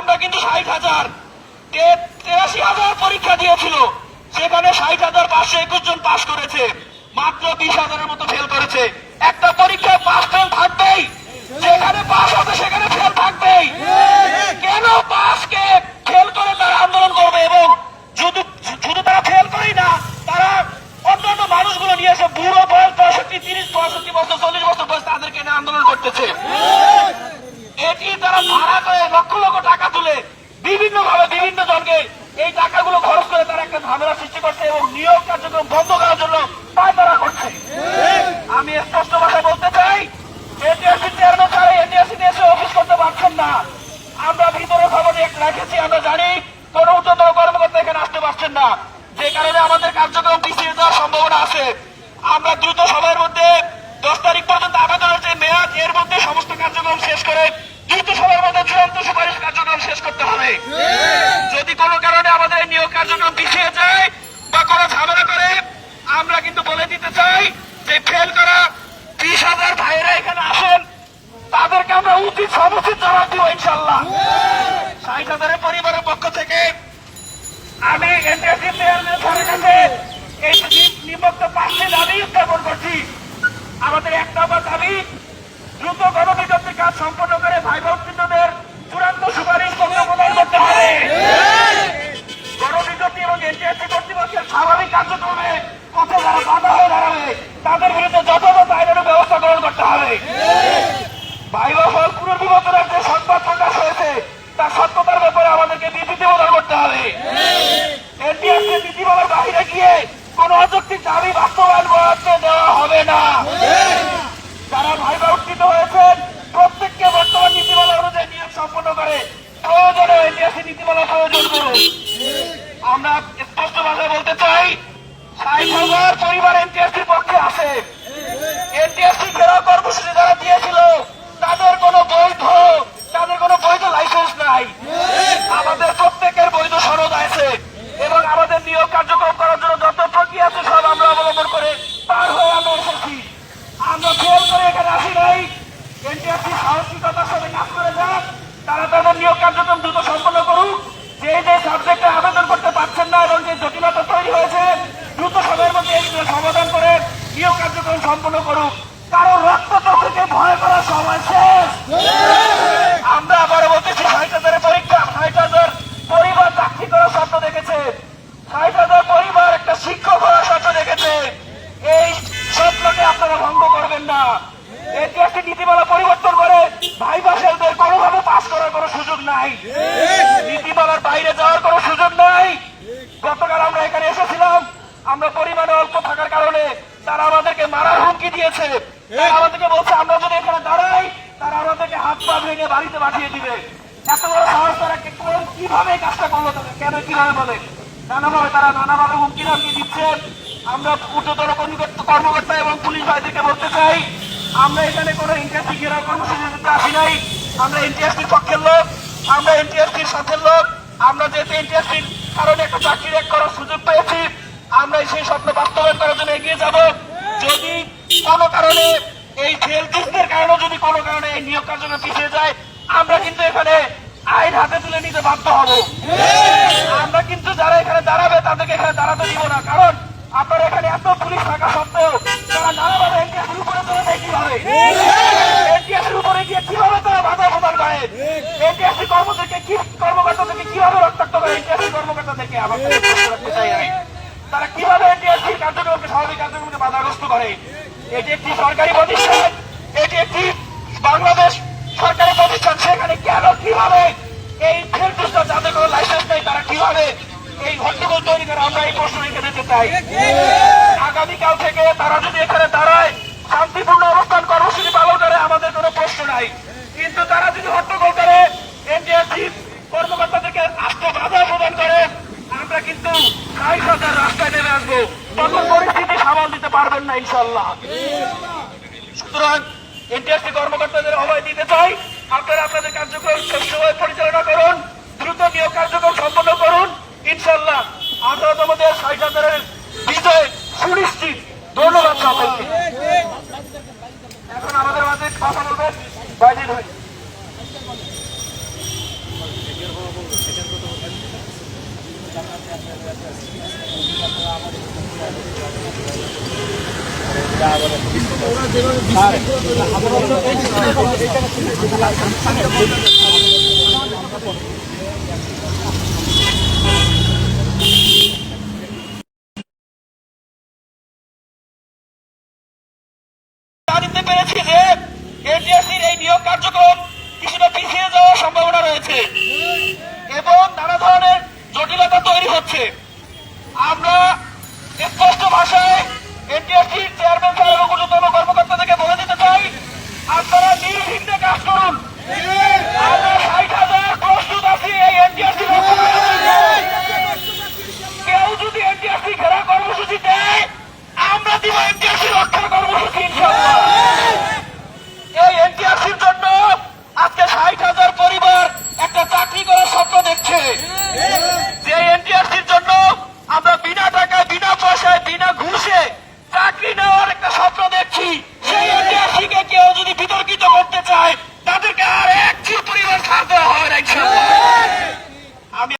আমরা কিন্তু ষাট হাজার। তেরাশি হাজার পরীক্ষা দিয়েছিল। সেখানে ষাট হাজার পাঁচশো একুশ জন পাশ করেছে। মাত্র বিশ হাজারের মতো ফেল করেছে। একটা পরীক্ষায় পাস ফেল থাকবেই। যেখানে পাস হবে সেখানে ফেল থাকবেই। কেন পাসকে ফেল করে তারা আন্দোলন করবে এবং শুধু শুধু তারা ফেল করেই না, তারা অন্যান্য মানুষগুলো নিয়ে এসে বুড়ো বয়স পঁয়ষট্টি, তিরিশ, পঁয়ষট্টি বছর, চল্লিশ বছর বয়স তাদেরকে নিয়ে আন্দোলন করতেছে। এটি তারা ভাড়া করে লক্ষ লক্ষ টাকা তুলে বিভিন্ন ভাবে বিভিন্ন জনকে এই টাকাগুলো খরচ করে তারা একটা করছে এবং নিয়োগ কার্যক্রম বন্ধ করার জন্য পায় তারা করছে। আমি স্পষ্ট ভাষায় বলতে চাই, এটিএসসি চেয়ারম্যান এটিএসসি এসে অফিস করতে পারছেন না। আমরা ভিতরে খবর রেখেছি, আমরা জানি কোন উচ্চতর কর্মকর্তা এখানে আসতে পারছেন না। যে কারণে আমাদের কার্যক্রম পিছিয়ে যাওয়ার সম্ভাবনা আছে। আমরা দ্রুত সময়ের মধ্যে দশ তারিখ পর্যন্ত আবেদনের যে মেয়াদ, এর মধ্যে সমস্ত কার্যক্রম শেষ করে দ্রুত সময়ের মধ্যে চূড়ান্ত সুপারিশ কার্যক্রম শেষ করতে হবে যদি কোনো কারণে আমাদের এই নিয়োগ কার্যক্রম পিছিয়ে যায় বা কোনো ঝামেলা করে আমরা কিন্তু বলে দিতে চাই যে ফেল করা বিশ হাজার ভাইরা এখানে আসেন তাদেরকে আমরা উচিত সমুচিত জবাব দিব ইনশাল্লাহ ষাট হাজারের পরিবারের পক্ষ থেকে আমি এনটিএসসি চেয়ারম্যান স্যারের কাছে এই নিম্নোক্ত পাঁচটি দাবি উত্থাপন করছি। আমাদের এক নম্বর দাবি, দ্রুত গণবিজ্ঞপ্তির কাজ সম্পন্ন করে ভাই উত্তীর্ণদের চূড়ান্ত সুপারিশ প্রদান করতে হবে। গণবিজ্ঞপ্তি এবং কর্তৃপক্ষের স্বাভাবিক কার্যক্রমে পথে যারা বাধা হয়ে দাঁড়াবে। তাদের বিরুদ্ধে যথাযথ আইনের ব্যবস্থা গ্রহণ করতে হবে। ফল পুনর্বিবেচনার যে সংবাদ প্রকাশ হয়েছে তার সত্যতার ব্যাপারে আমাদেরকে প্রদান করতে হবে। এনটিএসসি নীতিমালার বাহিরে গিয়ে কোন অযৌক্তিক দাবি বাস্তবায়ন করতে দেওয়া হবে না। যারা ভাইবা উত্থিত হয়েছেন, প্রত্যেককে বর্তমান নীতিমালা অনুযায়ী নিয়োগ সম্পন্ন করে প্রয়োজনে এনটিএসসি নীতিমালা প্রয়োজন আমরা স্পষ্ট চাই পরিবার এনটিএসসির পক্ষে আছে। এনটিএসসি ঘেরাও কর্মসূচি যারা দিয়েছিল তাদের বৈধ। তাদের কোনো বৈধ লাইসেন্স নাই। আমাদের প্রত্যেকের বৈধ সনদ আছে এবং আমাদের নিয়োগ কার্যক্রম করার জন্য যত প্রক্রিয়া আছে সব আমরা অবলম্বন করে পার হয়ে আমরা এসেছি। আমরা ফেল করে এখানে আসি নাই। এনটিএসসি সাহসিকতার সাথে কাজ করে যাক। তারা তাদের নিয়োগ কার্যক্রম দ্রুত সম্পন্ন করুক। যে যে সাবজেক্টে আবেদন করতে পারছেন না এবং যে জটিলতা তৈরি হয়েছে, দ্রুত সময়ের মধ্যে সমাধান করে নিয়োগ কার্যক্রম সম্পন্ন করুক। কারণ রক্ত চক্রকে ভয় করার সময় শেষ। আমরা আবার বলতেছি ষাট হাজারের পরীক্ষা ষাট হাজার পরিবার চাকরি করার স্বপ্ন দেখেছে ষাট হাজার পরিবার একটা শিক্ষক হওয়ার স্বপ্ন দেখেছে এই স্বপ্নকে আপনারা ভঙ্গ করবেন না এটি একটি নীতিমালা পরিবর্তন করে ভাই বাসেলদের কোনোভাবে পাশ করার কোনো সুযোগ নাই নীতিমালার বাইরে যাওয়ার কোনো সুযোগ নাই গতকাল আমরা এখানে এসেছিলাম আমরা পরিমাণে অল্প থাকার কারণে তারা আমাদেরকে মারার হুমকি দিয়েছে। তারা আমাদেরকে বলছে, আমরা যদি এখানে দাঁড়াই, তারা আমাদেরকে হাত পা ভেঙে বাড়িতে পাঠিয়ে দিবে। এত বড় সাহস তারা কীভাবে কাজটা করল তারা কেন, কীভাবে বলে? নানাভাবে তারা নানাভাবে হুমকি ধামকি দিচ্ছে। আমরা উচ্চতর কর্মকর্তা এবং পুলিশ ভাইদেরকে বলতে চাই, আমরা এখানে কোনো ইন্টারেস্টি ঘেরাও কর্মসূচি দিতে আসি নাই। আমরা এনটিএসপির পক্ষের লোক, আমরা এনটিএসপির সাথের লোক। আমরা যেহেতু এনটিএসপির কারণে একটা চাকরি এক করার সুযোগ পেয়েছি আমরা সেই স্বপ্ন বাস্তবায়ন করার জন্য এগিয়ে যাব। যদি কোনো কারণে এই ফেলকিসদের কারণে, যদি কোনো কারণে এই নিয়োগ কার্যক্রম পিছিয়ে যায়, আমরা কিন্তু এখানে আইন হাতে তুলে নিতে বাধ্য হব। আমরা কিন্তু যারা এখানে দাঁড়াবে, তাদেরকে এখানে দাঁড়াতে দিব না। কারণ আপনার এখানে এত পুলিশ থাকা সত্ত্বেও তারা নানাভাবে এনটিএসের উপরে চলে যায় কীভাবে? এনটিএসের উপরে গিয়ে কীভাবে তারা বাধা প্রদান করে? এনটিএসসি কর্মচারীকে কি কর্মকর্তাদেরকে কীভাবে রক্তাক্ত করে? এনটিএসসি কর্মকর্তাদেরকে প্রশ্ন রাখতে চাই আমি তারা কীভাবে বাধাগ্রস্ত করে? এটি একটি সরকারি প্রতিষ্ঠান, এটি একটি বাংলাদেশ সরকারি প্রতিষ্ঠান। সেখানে কেন, কীভাবে এই ফেলটুসটা যাদের কোনো লাইসেন্স নেই, তারা কীভাবে এই হট্টগোল তৈরি করে? আমরা এই প্রশ্ন রেখে দিতে চাই। আগামীকাল থেকে তারা যদি এখানে দাঁড়ায়, শান্তিপূর্ণ অবস্থান কর্মসূচি পালন করে, আমাদের কোনো প্রশ্ন নাই। কিন্তু তারা যদি হট্টগোল করে এনটিএসসি কর্মকর্তাদেরকে আস্ত বাধা প্রদান করে আমরা কিন্তু ষাট হাজার রাস্তায় নেমে আসব তখন পরিস্থিতি সামাল দিতে পারবেন না ইনশাল্লাহ সুতরাং এনটিএসসি কর্মকর্তাদের অভয় দিতে চাই। আপনারা আপনাদের কার্যক্রম সবসময় পরিচালনা করুন, দ্রুত নিয়োগ কার্যক্রম সম্পন্ন করুন। ইনশাল্লাহ আঠারোতম তোমাদের ষাট হাজারের বিজয় সুনিশ্চিত। ধন্যবাদ সকলকে এখন আমাদের মাঝে কথা বলবেন পেরেছি যে এনটিএসসির এই নিয়োগ কার্যক্রম কিছুটা পিছিয়ে যাওয়ার সম্ভাবনা রয়েছে এবং নানা ধরনের জটিলতা তৈরি হচ্ছে। আমরা স্পষ্ট ভাষায় এনটিএসসির চেয়ারম্যান স্যার এবং ঊর্ধ্বতন কর্মকর্তাদেরকে বলে দিতে চাই, আপনারা নির্বিঘ্নে কাজ করুন। আমরা হাজার প্রস্তুত আছি এই এনটিএসসি কেউ যদি এনটিএসসি ঘেরা কর্মসূচি দেয়, আমরা দিব এনটিএসসি রক্ষা কর্মসূচি ইনশাআল্লাহ। এই এনটিআরসির জন্য আজকে ষাট হাজার পরিবার একটা চাকরি করার দেখছে। ঐতিহাসিক সেই ঐতিহাসিকে কেউ যদি বিতর্কিত করতে চায়, তাদেরকে আর এক পরিমাণ ছাড় দেওয়া হবে না